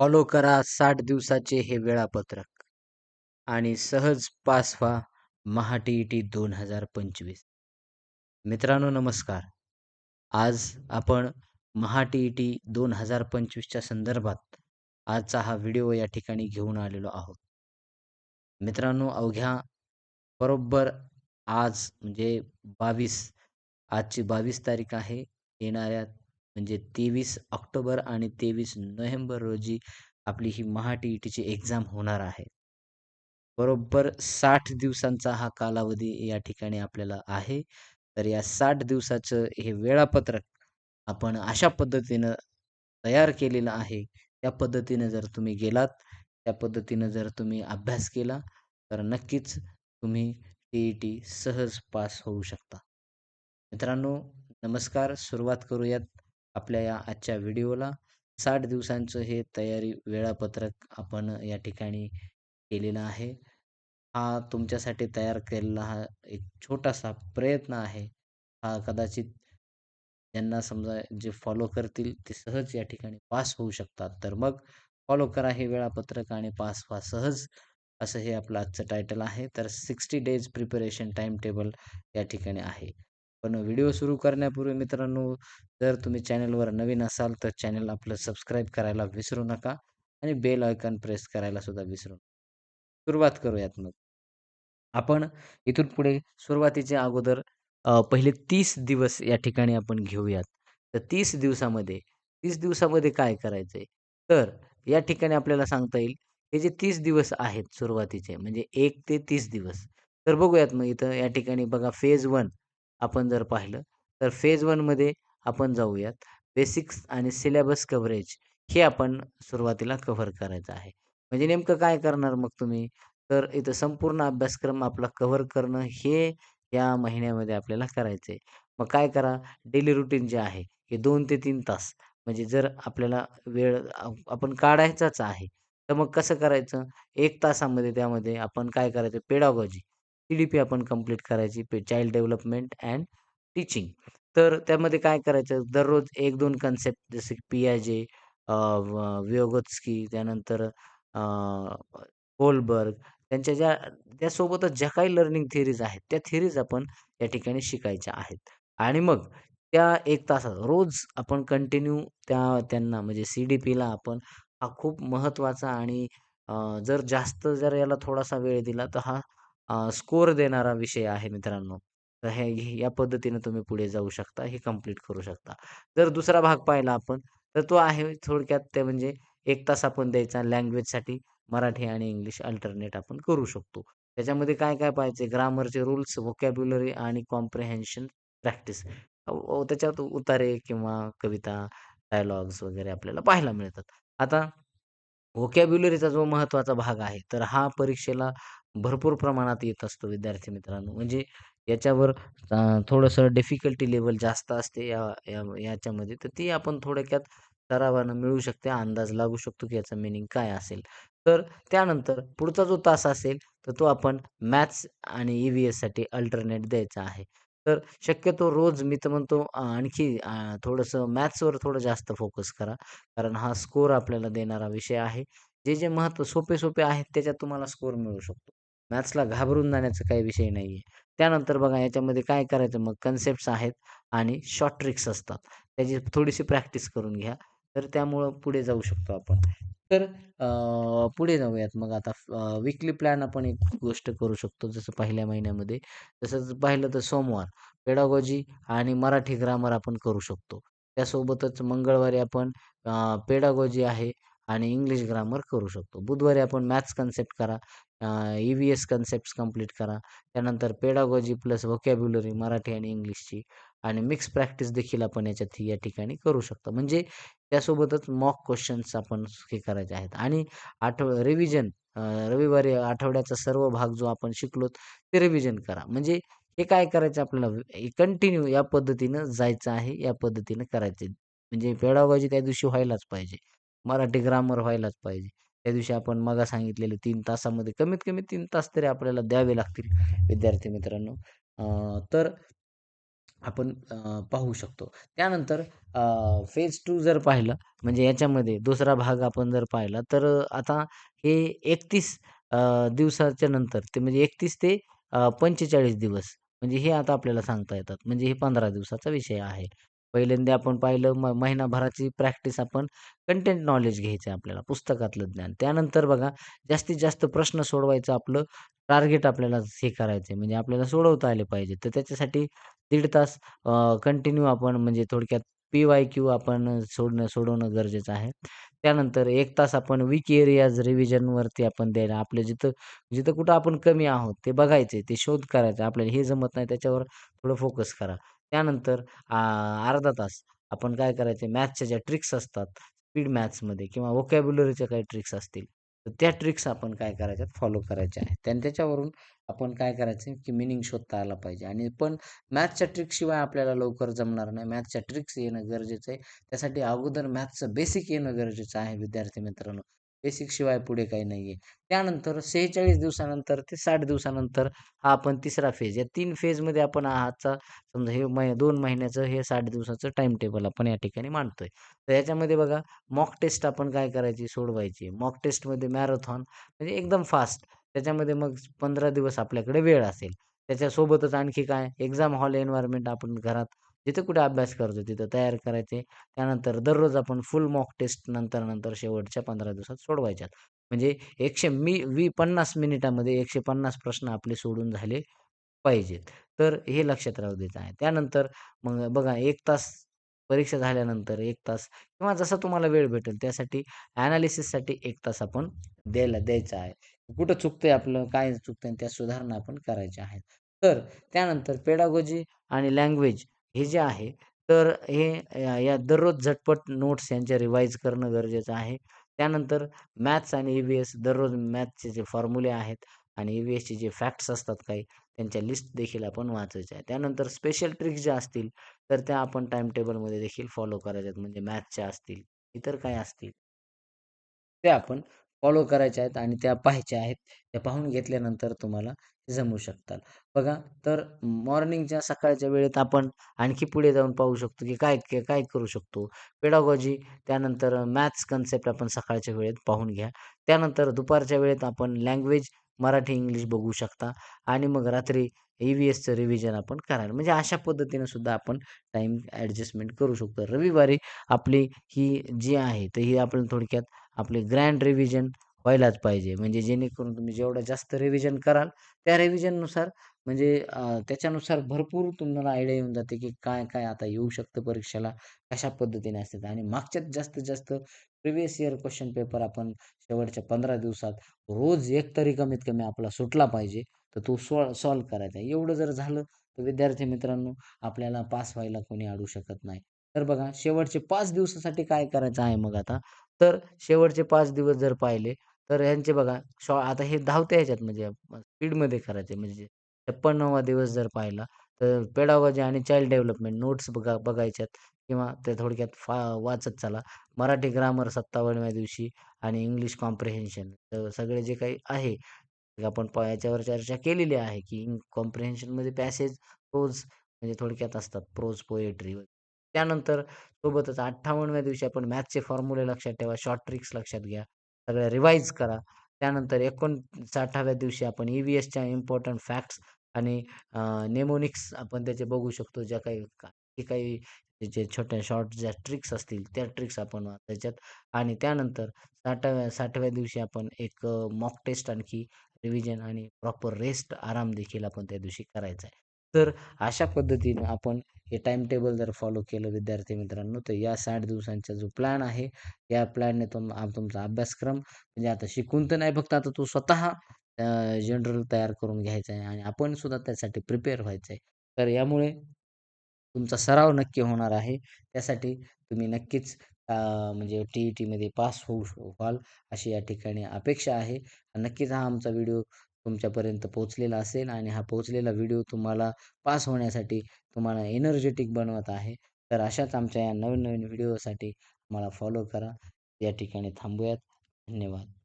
Follow करा साठ दिवसाचे हे वेळापत्रक. आणि सहज पास व्हा महा टी ई टी दोन हजार पंचवीस. मित्रांनो नमस्कार. आज आपण महा टी ई टी दोन हजार पंचवीसच्या संदर्भात आजचा हा व्हिडिओ या ठिकाणी घेऊन आलेलो आहोत. मित्रांनो अवघ्या बरोबर आज म्हणजे बावीस आजची बावीस तारीख आहे. येणाऱ्या म्हणजे तेवीस ऑक्टोबर आणि तेवीस नोव्हेंबर रोजी आपली ही महा टी ई टीची एक्झाम होणार आहे. बरोबर साठ दिवसांचा हा कालावधी या ठिकाणी आपल्याला आहे. तर या साठ दिवसाचं हे वेळापत्रक आपण अशा पद्धतीनं तयार केलेलं आहे. त्या पद्धतीनं जर तुम्ही गेलात त्या पद्धतीनं जर तुम्ही अभ्यास केला तर नक्कीच तुम्ही टी ई टी सहज पास होऊ शकता. मित्रांनो नमस्कार. सुरुवात करूयात. आपल्या या आजच्या व्हिडिओला. साठ दिवसांचं हे तयारी वेळापत्रक आपण या ठिकाणी केलेलं आहे. हा तुमच्यासाठी तयार केलेला हा एक छोटासा प्रयत्न आहे. हा कदाचित ज्यांना समजा जे फॉलो करतील ते सहज या ठिकाणी पास होऊ शकतात. तर मग फॉलो करा हे वेळापत्रक आणि पास व्हा सहज. असं हे आपलं आजचं टायटल आहे. तर sixty days preparation time table या ठिकाणी आहे. पण व्हिडिओ सुरू करण्यापूर्वी मित्रांनो जर तुम्ही चॅनलवर नवीन असाल तर चॅनल आपलं सबस्क्राईब करायला विसरू नका आणि बेल आयकॉन प्रेस करायला सुद्धा विसरू नका. सुरुवात करूयात मग. आपण इथून पुढे सुरुवातीच्या अगोदर पहिले तीस दिवस या ठिकाणी आपण घेऊयात. तर तीस दिवसामध्ये तीस दिवसामध्ये काय करायचं आहे तर या ठिकाणी आपल्याला सांगता येईल हे जे तीस दिवस आहेत सुरुवातीचे म्हणजे एक ते तीस दिवस. तर बघूयात मग इथं या ठिकाणी बघा फेज वन आपण जर पाहिलं तर फेज वनमध्ये आपण जाऊयात. बेसिक्स आणि सिलेबस कव्हरेज हे आपण सुरुवातीला कव्हर करायचं आहे. म्हणजे नेमकं काय करणार मग तुम्ही? तर इथं संपूर्ण अभ्यासक्रम आपला कव्हर करणं हे या महिन्यामध्ये आपल्याला करायचं आहे मग काय करा? डेली रुटीन जे आहे हे दोन ते तीन तास. म्हणजे जर आपल्याला वेळ आपण काढायचाच आहे तर मग कसं करायचं? एक तासामध्ये त्यामध्ये आपण काय करायचं? पेडागॉजी सी डी पी आपण कंप्लीट करायची पे चाइल्ड डेव्हलपमेंट अँड टीचिंग तर त्यामध्ये काय करायचं? दररोज एक दोन कन्सेप्ट जसे की पियाजे वियोगोत्स्की त्यानंतर होलबर्ग त्यांच्या ज्या त्यासोबतच ज्या काही लर्निंग थिअरीज आहेत त्या थिअरीज आपण या ठिकाणी शिकायच्या आहेत. आणि मग त्या एक तासात रोज आपण कंटिन्यू त्या त्यांना म्हणजे सी डी पीला आपण हा खूप महत्त्वाचा आणि जर जास्त जर याला थोडासा वेळ दिला तर हा स्कोर देणारा विषय आहे मित्रांनो. तर हे या पद्धतीने तुम्ही पुढे जाऊ शकता हे कंप्लीट करू शकता. जर दुसरा भाग पाहिला आपण तर तो आहे थोडक्यात ते म्हणजे एक तास आपण द्यायचा लँग्वेजसाठी मराठी आणि इंग्लिश अल्टरनेट आपण करू शकतो. त्याच्यामध्ये काय काय पाहिजे ग्रामरचे रूल्स व्होकॅब्युलरी आणि कॉम्प्रिहेन्शन प्रॅक्टिस त्याच्यात उतारे किंवा कविता डायलॉग्स वगैरे आपल्याला पाहायला मिळतात. आता व्होकॅब्युलरीचा जो महत्त्वाचा भाग आहे तर हा परीक्षेला भरपूर प्रमाणात येत असतो विद्यार्थी मित्रांनो. म्हणजे याच्यावर थोडंसं डिफिकल्टी लेवल जास्त असते या याच्यामध्ये. तर ती आपण थोडक्यात सरावानं मिळू शकते अंदाज लागू शकतो की याचं मिनिंग काय असेल. तर त्यानंतर पुढचा जो तास असेल तर तो आपण मॅथ्स आणि ई व्ही एससाठी अल्टरनेट द्यायचा आहे. तर शक्यतो रोज मी तर म्हणतो आणखी थोडंसं मॅथ्सवर थोडं जास्त फोकस करा. कारण हा स्कोर आपल्याला देणारा विषय आहे. जे जे महत्त्व सोपे सोपे आहेत त्याच्यात तुम्हाला स्कोर मिळू शकतो. मॅथ्सला घाबरून जाण्याचा काही विषय नाही आहे त्यानंतर बघा याच्यामध्ये काय करायचं? मग कन्सेप्ट्स आहेत आणि शॉर्ट ट्रिक्स असतात. त्याची थोडीशी प्रॅक्टिस करून घ्या. तर त्यामुळं पुढे जाऊ शकतो आपण. तर पुढे जाऊयात मग आता. विकली प्लॅन आपण एक गोष्ट करू शकतो जसं पहिल्या महिन्यामध्ये. जसं पाहिलं तर सोमवार पेडागॉजी आणि मराठी ग्रामर आपण करू शकतो. त्यासोबतच मंगळवारी आपण पेडागॉजी आहे आणि इंग्लिश ग्रामर करू शकतो. बुधवारी आपण मॅथ्स कन्सेप्ट करा. E V S concept complete करा. त्यानंतर पेडागॉजी प्लस व्होकॅब्युलरी मराठी आणि इंग्लिशची आणि मिक्स प्रॅक्टिस देखील आपण याच्यात या ठिकाणी करू शकतो. म्हणजे त्यासोबतच मॉक क्वेश्चन्स आपण हे करायचे आहेत. आणि आठव रिव्हिजन रविवारी आठवड्याचा सर्व भाग जो आपण शिकलो ते रिव्हिजन करा. म्हणजे हे काय करायचं आपल्याला? कंटिन्यू या पद्धतीनं जायचं आहे या पद्धतीनं करायचं म्हणजे पेडागॉजी त्या दिवशी व्हायलाच पाहिजे. मराठी ग्रामर व्हायलाच पाहिजे. त्या दिवशी आपण मगा सांगितलेले तीन तासामध्ये कमीत कमी तीन तास तरी आपल्याला द्यावे लागतील विद्यार्थी मित्रांनो तर आपण पाहू शकतो. त्यानंतर फेज टू जर पाहिलं म्हणजे याच्यामध्ये दुसरा भाग आपण जर पाहिला तर आता हे 31 दिवसाच्या नंतर ते म्हणजे 31 ते 45 दिवस म्हणजे हे आता आपल्याला सांगता येतात. म्हणजे हे 15 दिवसाचा विषय आहे. पहिल्यांदा आपण पाहिलं म महिनाभराची प्रॅक्टिस आपण कंटेंट नॉलेज घ्यायचं आहे आपल्याला पुस्तकातलं ज्ञान. त्यानंतर बघा जास्तीत जास्त प्रश्न सोडवायचं आपलं टार्गेट आपल्याला हे करायचं आहे म्हणजे आपल्याला सोडवता आले पाहिजे. तर त्याच्यासाठी दीड तास कंटिन्यू आपण म्हणजे थोडक्यात पी-वाय-क्यू आपण सोडणं सोडवणं गरजेचं आहे. त्यानंतर एक तास आपण वीक एरियाज रिव्हिजनवरती आपण द्यायला आपलं जिथं जिथं कुठं आपण कमी आहोत ते बघायचे, ते शोध करायचा. आपल्याला हे जमत नाही त्याच्यावर थोडं फोकस करा. त्यानंतर अर्धा तास आपण काय करायचं मॅथ्सच्या ज्या ट्रिक्स असतात, स्पीड मॅथ्समध्ये किंवा व्होकॅब्युलरीच्या काही ट्रिक्स असतील, तर त्या ट्रिक्स आपण काय करायच्यात फॉलो करायच्या आहेत. आणि त्याच्यावरून आपण काय करायचं की मिनिंग शोधता आला पाहिजे आणि पण मॅथ्सच्या ट्रिक्सशिवाय आपल्याला लवकर जमणार नाही. मॅथ्सच्या ट्रिक्स येणं गरजेचं आहे. त्यासाठी अगोदर मॅथ्सचं बेसिक येणं गरजेचं आहे विद्यार्थी मित्रांनो. बेसिक शिवाय पुढे काही नाहीये. त्यानंतर 46 दिवसानंतर ते साठ दिवसानंतर हा आपण तिसरा फेज. या तीन फेजमध्ये आपण आजचा समजा हे मै दोन महिन्याचं हे साठ दिवसाचं टाईम टेबल आपण या ठिकाणी मांडतोय. तर याच्यामध्ये बघा मॉक टेस्ट आपण काय करायची सोडवायची. मॉक टेस्टमध्ये मॅरेथॉन म्हणजे एकदम फास्ट. त्याच्यामध्ये मग 15 दिवस आपल्याकडे वेळ असेल. त्याच्यासोबतच आणखी काय एक्झाम हॉल एन्व्हायरमेंट आपण घरात जिथे कुठे अभ्यास करतो तिथं तयार करायचे. त्यानंतर दररोज आपण फुल मॉक टेस्ट नंतर, नंतर शेवटच्या 15 दिवसात सोडवायच्यात. म्हणजे एकशे मी वी 50 मिनिटामध्ये 150 प्रश्न आपले सोडून झाले पाहिजेत. तर हे लक्षात राहू द्यायचं आहे. त्यानंतर मग बघा एक तास परीक्षा झाल्यानंतर एक तास किंवा जसा तुम्हाला वेळ भेटेल त्यासाठी ॲनालिसिससाठी एक तास आपण द्यायला द्यायचा आहे. कुठं चुकतंय आपलं, काय चुकतंय त्या सुधारणा आपण करायच्या आहेत. तर त्यानंतर पेडागोजी आणि लँग्वेज हे जे आहे, तर हे या दररोज झटपट नोट्स यांच्या रिवाईज करणं गरजेचं आहे. त्यानंतर मॅथ्स आणि ई-व्ही-एस दररोज मॅथ्सचे जे फॉर्म्युले आहेत आणि ई-व्ही-एसचे जे फॅक्ट्स असतात काही त्यांच्या लिस्ट देखील आपण वाचायच्या आहे. त्यानंतर स्पेशल ट्रिक्स ज्या असतील, तर त्या आपण टाइम टेबलमध्ये देखील फॉलो करायच्या आहेत. म्हणजे मॅथ्सच्या असतील, इतर काय असतील. ते आपण फॉलो करायच्या आहेत आणि त्या पाहायच्या आहेत. त्या पाहून घेतल्यानंतर तुम्हाला जमू शकतात. बघा तर मॉर्निंगच्या सकाळच्या वेळेत आपण आणखी पुढे जाऊन पाहू शकतो, की काय काय करू शकतो. पेडागॉजी त्यानंतर मॅथ्स कन्सेप्ट आपण सकाळच्या वेळेत पाहून घ्या. त्यानंतर दुपारच्या वेळेत आपण लँग्वेज मराठी, इंग्लिश बघू शकता आणि मग रात्री ई-व्ही-एसचं रिव्हिजन आपण करायला म्हणजे अशा पद्धतीनं सुद्धा आपण टाईम ॲडजस्टमेंट करू शकतो. रविवारी आपली ही जी आहे, तर ही आपण थोडक्यात आपले ग्रँड रिव्हिजन व्हायलाच पाहिजे. म्हणजे जेणेकरून तुम्ही जेवढं जास्त रिव्हिजन कराल, त्या रिव्हिजननुसार म्हणजे त्याच्यानुसार भरपूर तुम्हाला आयडिया येऊन जाते, की काय, काय आता येऊ शकतं परीक्षेला, कशा पद्धतीने असतात आणि मागच्यात जास्तीत जास्त प्रिव्हियस इयर क्वेश्चन पेपर आपण शेवटच्या 15 दिवसात रोज एक तरी कमीत कमी आपला सुटला पाहिजे. तर तो सॉ सॉल्व करायचा आहे. एवढं जर झालं, तर विद्यार्थी मित्रांनो आपल्याला पास व्हायला कोणी अडू शकत नाही. तर बघा शेवटचे पाच दिवसासाठी काय करायचं आहे मग आता, तर शेवटचे पाच दिवस जर पाहिले, तर ह्यांचे बघा शॉ आता हे धावते ह्याच्यात म्हणजे स्पीडमध्ये करायचे म्हणजे 56वा दिवस जर पाहिला, तर पेडागॉजी आणि चाइल्ड डेव्हलपमेंट नोट्स बघा बघायच्यात किंवा ते थोडक्यात फा वाचत चला. मराठी ग्रामर 57व्या दिवशी आणि इंग्लिश कॉम्प्रिहेन्शन तर सगळे जे काही आहे, आपण प याच्यावर चर्चा केलेली आहे, की कॉम्प्रिहेन्शनमध्ये पॅसेज, प्रोज म्हणजे थोडक्यात असतात प्रोज, पोएट्री. त्यानंतर सोबतच 58व्या दिवशी आपण मॅथ्सचे फॉर्म्युले लक्षात ठेवा, शॉर्ट ट्रिक्स लक्षात घ्या, सगळ्या रिवाईज करा. त्यानंतर 59व्या दिवशी आपण ई-व्ही-एसच्या इम्पॉर्टंट फॅक्ट्स आणि नेमोनिक्स आपण त्याचे बघू शकतो. ज्या काही काही काही जे छोट्या शॉर्ट ज्या ट्रिक्स असतील, त्या ट्रिक्स आपण त्याच्यात आणि त्यानंतर 60व्या 60व्या दिवशी आपण एक मॉक टेस्ट आणखी रिव्हिजन आणि प्रॉपर रेस्ट, आराम देखील आपण त्या दिवशी करायचा आहे. तर अशा पद्धतीनं आपण हे टाईम टेबल जर फॉलो केलं विद्यार्थी मित्रांनो, तर या साठ दिवसांचा जो प्लॅन आहे, या प्लॅनने तुम तुमचा अभ्यासक्रम म्हणजे आता शिकून तर नाही फक्त आता तो स्वतः जनरल तयार करून घ्यायचा आहे आणि आपण सुद्धा त्यासाठी प्रिपेअर व्हायचं आहे. तर यामुळे तुमचा सराव नक्की होणार आहे. त्यासाठी तुम्ही नक्कीच म्हणजे टी-ई-टीमध्ये पास होऊ व्हाल अशी या ठिकाणी अपेक्षा आहे. नक्कीच हा आमचा व्हिडिओ तुमच्यापर्यंत पोहोचलेला असेल आणि हा पोहोचलेला व्हिडिओ तुम्हाला पास होण्यासाठी तुम्हाला एनर्जेटिक बनवत आहे. तर अशाच आमच्या या नवीन-नवीन व्हिडिओसाठी मला फॉलो करा. या ठिकाणी थांबूयात. धन्यवाद.